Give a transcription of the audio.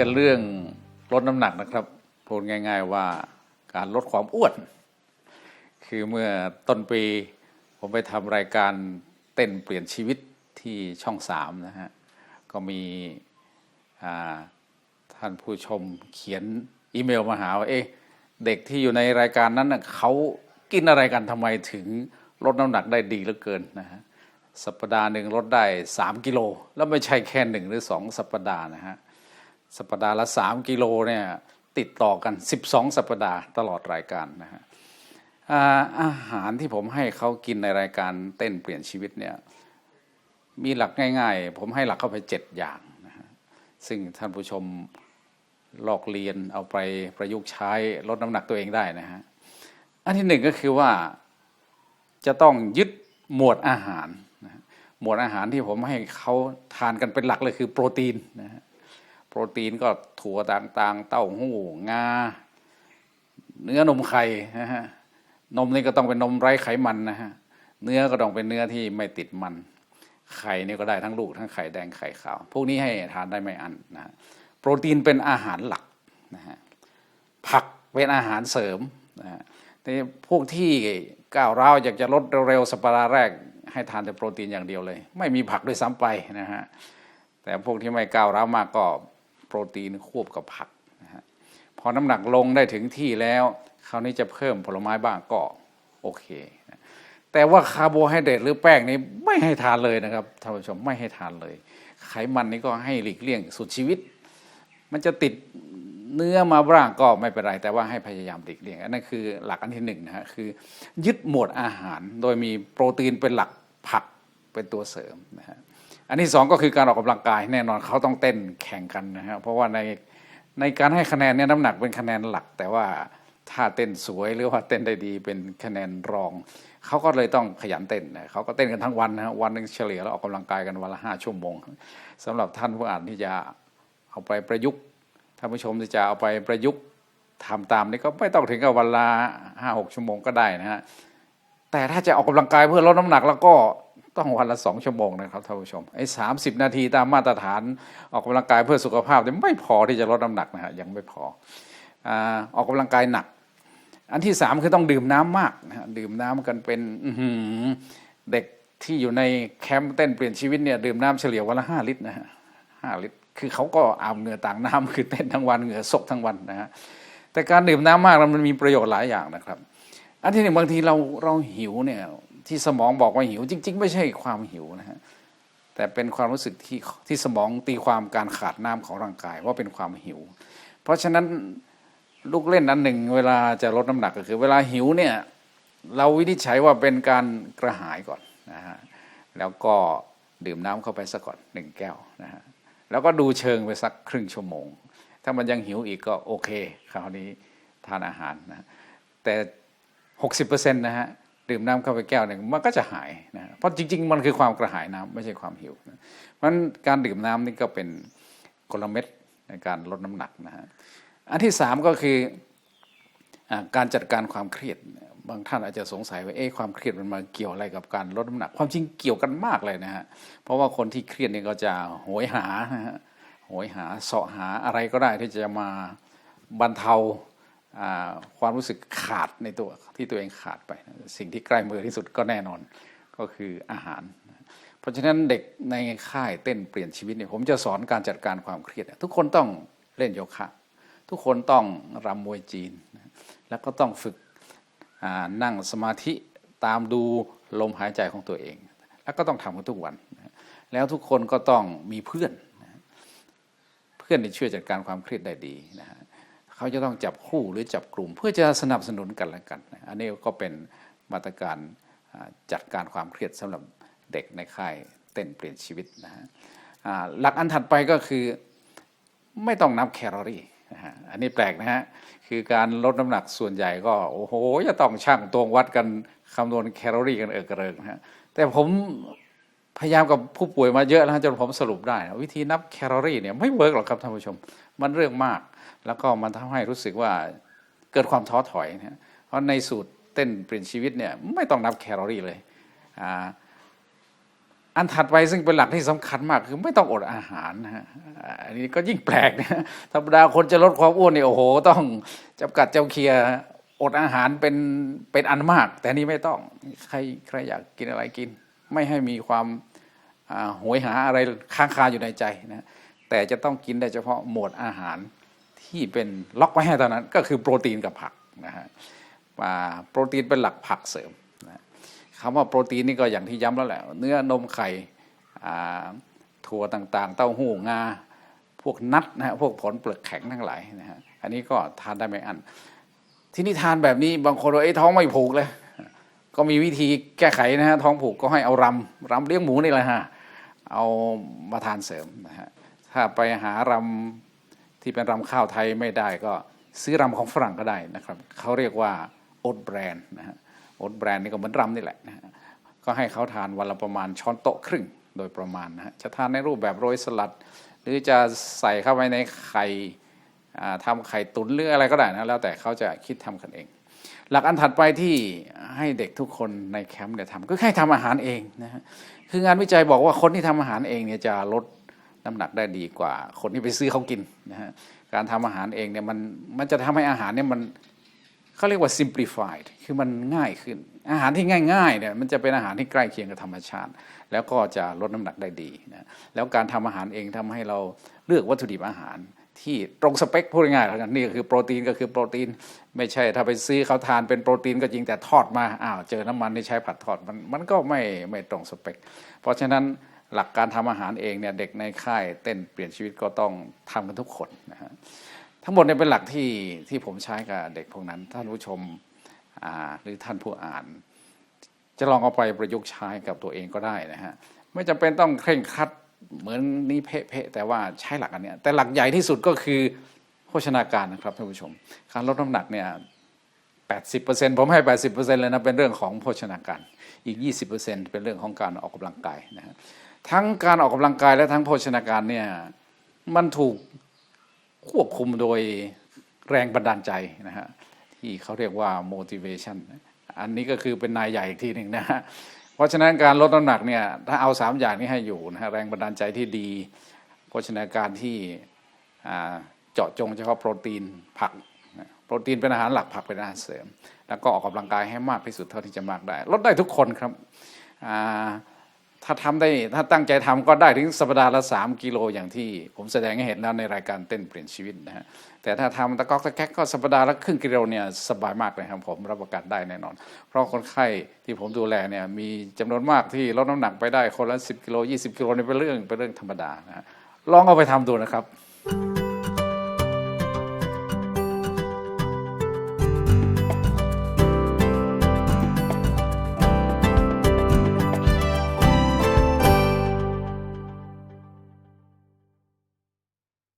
กันเรื่องลดน้ำหนักนะครับพูดง่าย ๆว่าการลดความอ้วน คือเมื่อต้นปี ผมไปทำรายการเต้นเปลี่ยนชีวิตที่ช่องสามนะฮะ ก็มีท่านผู้ชมเขียนอีเมลมาหาว่าเอ๊ะเด็กที่อยู่ในรายการนั้นนะเขากินอะไรกันทำไมถึงลดน้ำหนักได้ดีเหลือเกินนะฮะสัปดาห์หนึ่งลดได้ 3 กิโล แล้วไม่ใช่แค่หนึ่งหรือ 2 สัปดาห์นะฮะ สัปดาห์ละ 3 กิโลเนี่ยติดต่อกัน 12 สัปดาห์ตลอดรายการนะฮะอาหารที่ผมให้เขากินในรายการเต้นเปลี่ยนชีวิตเนี่ยมีหลักง่าย ๆ ผมให้หลักเข้าไป 7 อย่างนะฮะซึ่งท่านผู้ชมลอกเรียนเอาไปประยุกต์ใช้ลดน้ำหนักตัวเองได้นะฮะอันที่หนึ่งก็คือว่าจะต้องยึดหมวดอาหารนะหมวดอาหารที่ผมให้เขาทานกันเป็นหลักเลยคือโปรตีนนะฮะ โปรตีนก็ถั่วต่างๆ เต้าหู้งา เนื้อนมไข่นะฮะนมนี่ก็ต้องเป็นนมไร้ไขมันนะฮะเนื้อก็ต้องเป็นเนื้อที่ไม่ติดมัน ไข่นี่ก็ได้ทั้งลูกทั้งไข่แดงไข่ขาว พวกนี้ให้ทานได้ไม่อันนะฮะโปรตีนเป็นอาหารหลักนะฮะผักเป็นอาหารเสริมนะฮะแต่พวกที่ก้าวร้าวอยากจะลดเร็วๆสัปดาห์แรก ให้ทานแต่โปรตีนอย่างเดียวเลย ไม่มีผักด้วยซ้ำไปนะฮะแต่พวกที่ไม่ก้าวร้าวมากก็ โปรตีนควบกับผักนะฮะพอน้ำหนักลงได้ถึงที่แล้วคราวนี้จะเพิ่มผลไม้บ้างก็โอเคนะแต่ว่าคาร์โบไฮเดรตหรือแป้งนี้ไม่ให้ทานเลยนะครับท่านผู้ชมไม่ให้ทานเลย ไขมันนี่ก็ให้หลีกเลี่ยงสุดชีวิต มันจะติดเนื้อมาบ้างก็ไม่เป็นไร แต่ว่าให้พยายามหลีกเลี่ยงอันนั้นคือหลักอันที่หนึ่งนะฮะคือ ยึดหมวดอาหารโดยมีโปรตีนเป็นหลักผัก เป็นตัวเสริมนะฮะอันที่สองก็คือการออกกำลังกายแน่นอนเขาต้องเต้นแข่งกันนะฮะเพราะว่าในในการให้คะแนนเนี่ยน้ำหนักเป็นคะแนนหลัก แต่ว่าถ้าเต้นสวยหรือว่าเต้นได้ดีเป็นคะแนนรอง เขาก็เลยต้องขยันเต้นนะเขาก็เต้นกันทั้งวันนะฮะวันหนึ่งเฉลี่ยแล้วออกกำลังกายกันวันละห้าชั่วโมงสำหรับท่านผู้อ่านที่จะเอาไปประยุกต์ท่านผู้ชมที่จะเอาไปประยุกต์ทำตามนี่ก็ไม่ต้องถึงกับวันละห้าหกชั่วโมงก็ได้นะฮะแต่ถ้าจะออกกำลังกายเพื่อลดน้ำหนักแล้วก็ ต้องวันละสองชั่วโมงนะครับท่านผู้ชมไอ้สามสิบนาทีตามมาตรฐานออกกำลังกายเพื่อสุขภาพเนี่ยไม่พอที่จะลดน้ำหนักนะฮะยังไม่พออออกกำลังกายหนัก อันที่สามคือต้องดื่มน้ำมากนะฮะดื่มน้ำกันเป็นอืเด็กที่อยู่ในแคมป์เต้นเปลี่ยนชีวิตเนี่ยดื่มน้ำเฉลี่ยวันละห้าลิตรนะฮะห้าลิตร คือเขาก็อาบเหงื่อต่างน้ำคือเต้นทั้งวันเหงื่อซกทั้งวันนะฮะแต่การดื่มน้ำมากมันมีประโยชน์หลายอย่างนะครับ อันที่หนึ่งบางทีเราเราหิวเนี่ย ที่สมองบอกว่าหิว จริง ๆ ไม่ใช่ความหิวนะฮะแต่เป็นความรู้สึกที่ที่สมองตีความการขาดน้ำของร่างกายว่าเป็นความหิว เพราะฉะนั้นลูกเล่นอันหนึ่งเวลาจะลดน้ำหนักก็คือ เวลาหิวเนี่ยเราวินิจฉัยว่าเป็นการกระหายก่อนนะฮะแล้วก็ดื่มน้ำเข้าไปสักก่อนหนึ่งแก้วนะฮะแล้วก็ดูเชิงไปสักครึ่งชั่วโมง ถ้ามันยังหิวอีกก็โอเค คราวนี้ทานอาหารนะแต่หกสิบเปอร์เซ็นต์นะฮะ ดื่มน้ำเข้าไปแก้วหนึ่งมันก็จะหายนะเพราะจริง ๆ มันคือความกระหายน้ำไม่ใช่ความหิวนะเพราะฉะนั้นการดื่มน้ำนี่ก็เป็นกลเม็ดในการลดน้ำหนักนะฮะอันที่สามก็คืออการจัดการความเครียดบางท่านอาจจะสงสัยว่าเอ๊ะความเครียดมันมาเกี่ยวอะไรกับการลดน้ำหนัก ความจริงเกี่ยวกันมากเลยนะฮะเพราะว่าคนที่เครียดเนี่ยก็จะโหยหานะฮะโหยหาเสาะหาอะไรก็ได้ที่จะมาบรรเทา ความรู้สึกขาดในตัวที่ตัวเองขาดไป สิ่งที่ใกล้มือที่สุดก็แน่นอนก็คืออาหาร เพราะฉะนั้นเด็กในค่ายเต้นเปลี่ยนชีวิตเนี่ยผมจะสอนการจัดการความเครียด ทุกคนต้องเล่นโยคะ ทุกคนต้องรำมวยจีน แล้วก็ต้องฝึกนั่งสมาธิตามดูลมหายใจของตัวเอง แล้วก็ต้องทำกันทุกวัน แล้วทุกคนก็ต้องมีเพื่อน เพื่อนที่ช่วยจัดการความเครียดได้ดีนะฮะ เขาจะต้องจับคู่หรือจับกลุ่ม เพื่อจะสนับสนุนกันและกัน อันนี้ก็เป็นมาตรการจัดการความเครียดสำหรับเด็กในค่ายเต้นเปลี่ยนชีวิตนะฮะหลักอันถัดไปก็คือไม่ต้องนับแคลอรี่นะฮะอันนี้แปลกนะฮะคือการลดน้ำหนักส่วนใหญ่ก็โอ้โหจะต้องช่างตวงวัดกันคำนวณแคลอรี่กันเออกระเริงนะฮะแต่ผม พยายามกับผู้ป่วยมาเยอะแล้วจนผมสรุปได้นะวิธีนับแคลอรี่เนี่ยไม่เวิร์กหรอกครับท่านผู้ชม มันเรื่องมาก แล้วก็มันทำให้รู้สึกว่าเกิดความท้อถอยนะเพราะในสูตรเต้นเปลี่ยนชีวิตเนี่ยไม่ต้องนับแคลอรี่เลยอ่าอันถัดไปซึ่งเป็นหลักที่สำคัญมากคือไม่ต้องอดอาหารนะฮะอันนี้ก็ยิ่งแปลกนะธรรมดาคนจะลดความอ้วนเนี่ยโอ้โห ต้องจำกัดเจ้าเคลียร์อดอาหารเป็นเป็นอันมาก แต่นี่ไม่ต้องใครใครอยากกินอะไรกิน ไม่ให้มีความ อ่าโหยหาอะไรค้างคาอยู่ในใจนะแต่จะต้องกินได้เฉพาะหมวดอาหารที่เป็นล็อกไว้ให้เท่านั้น ก็คือโปรตีนกับผักนะฮะโปรตีนเป็นหลักผักเสริมนะคำว่าโปรตีนนี่ก็อย่างที่ย้ำแล้วแหละเนื้อนมไข่ถั่วต่างๆ เต้าหู้งาพวกนัทนะฮะพวกผลเปลือกแข็งทั้งหลายนะฮะอันนี้ก็ทานได้ไม่อัน ที่นี่ทานแบบนี้บางคนว่าไอ้ยท้องไม่ผูกเลย ก็มีวิธีแก้ไขนะฮะท้องผูกก็ให้เอารำรำเลี้ยงหมูนี่แหละฮะ เอามาทานเสริมนะฮะถ้าไปหารำที่เป็นรำข้าวไทยไม่ได้ก็ซื้อรำของฝรั่งก็ได้นะครับเขาเรียกว่าโอ๊ตแบรนด์นะฮะโอ๊ตแบรนด์นี่ก็เหมือนรำนี่แหละนะฮะก็ให้เขาทานวันละประมาณช้อนโต๊ะครึ่งโดยประมาณนะฮะจะทานในรูปแบบโรยสลัด หรือจะใส่เข้าไปในไข่อ่าทำไข่ตุ๋นหรืออะไรก็ได้นะแล้วแต่เขาจะคิดทำกันเอง หลักอันถัดไปที่ให้เด็กทุกคนในแคมป์เนี่ยทำก็ให้ทำอาหารเองนะฮะคืองานวิจัยบอกว่าคนที่ทำอาหารเองเนี่ยจะลดน้ำหนักได้ดีกว่า คนที่ไปซื้อเขากินนะฮะการทำอาหารเองเนี่ยมันมันจะทำให้อาหารเนี่ยมันเขาเรียกว่า simplified คือมันง่ายขึ้น อาหารที่ง่ายๆเนี่ยมันจะเป็นอาหารที่ใกล้เคียงกับธรรมชาติ แล้วก็จะลดน้ำหนักได้ดีนะแล้วการทำอาหารเองทำให้เราเลือกวัตถุดิบอาหาร ที่ตรงสเปคพูดง่ายๆแล้วกันนี่คือโปรตีนก็คือโปรตีน ไม่ใช่ถ้าไปซื้อเขาทานเป็นโปรตีนก็จริงแต่ทอดมาอ้าวเจอน้ำมันที่ใช้ผัดทอดมันมันก็ไม่ไม่ตรงสเปค เพราะฉะนั้นหลักการทำอาหารเองเนี่ยเด็กในค่ายเต้นเปลี่ยนชีวิตก็ต้องทำกันทุกคนนะฮะทั้งหมดเนี่ยเป็นหลักที่ที่ผมใช้กับเด็กพวกนั้นท่านผู้ชมหรือท่านผู้อ่าน จะลองเอาไปประยุกต์ใช้กับตัวเองก็ได้นะฮะไม่จำเป็นต้องเคร่งครัด เหมือนนี้เพะแต่ว่าใช้หลักอันเนี้ยแต่หลักใหญ่ที่สุดก็คือโภชนาการนะครับท่านผู้ชม การลดน้ำหนักเนี่ย80%ผมให้ 80%เลยนะเป็นเรื่องของโภชนาการ อีก 20%เป็นเรื่องของการออกกำลังกายนะฮะทั้งการออกกำลังกายและทั้งโภชนาการเนี่ยมันถูกควบคุมโดยแรงบันดาลใจนะฮะที่เขาเรียกว่า motivation อันนี้ก็คือเป็นนายใหญ่อีกทีหนึ่งนะฮะ ราะฉะนั้นการลดน้ำหนักเนี่ยถ้าเอาสามอย่างนี้ให้อยู่นะฮะแรงบันดาลใจที่ดี โภชนาการที่เจาะจงเฉพาะโปรตีนผัก โปรตีนเป็นอาหารหลักผักเป็นอาหารเสริม แล้วก็ออกกำลังกายให้มากที่สุดเท่าที่จะมากได้ ลดได้ทุกคนครับ ถ้าทำได้ถ้าตั้งใจทำก็ได้ถึงสัปดาห์ละ3กิโลอย่างที่ ผมแสดงให้เห็นแล้วในรายการเต้นเปลี่ยนชีวิตนะฮะแต่ถ้าทำตะก๊อกตะแก๊กก็สัปดาห์ละครึ่งกิโลเนี่ยสบายมากเลยครับผมรับประกันได้แน่นอน เพราะคนไข้ที่ผมดูแลเนี่ยมีจำนวนมากที่ลดน้ำหนักไปได้คนละ10กิโล20กิโลนี่เป็นเรื่องเป็นเรื่องธรรมดานะลองเอาไปทำดูนะครับ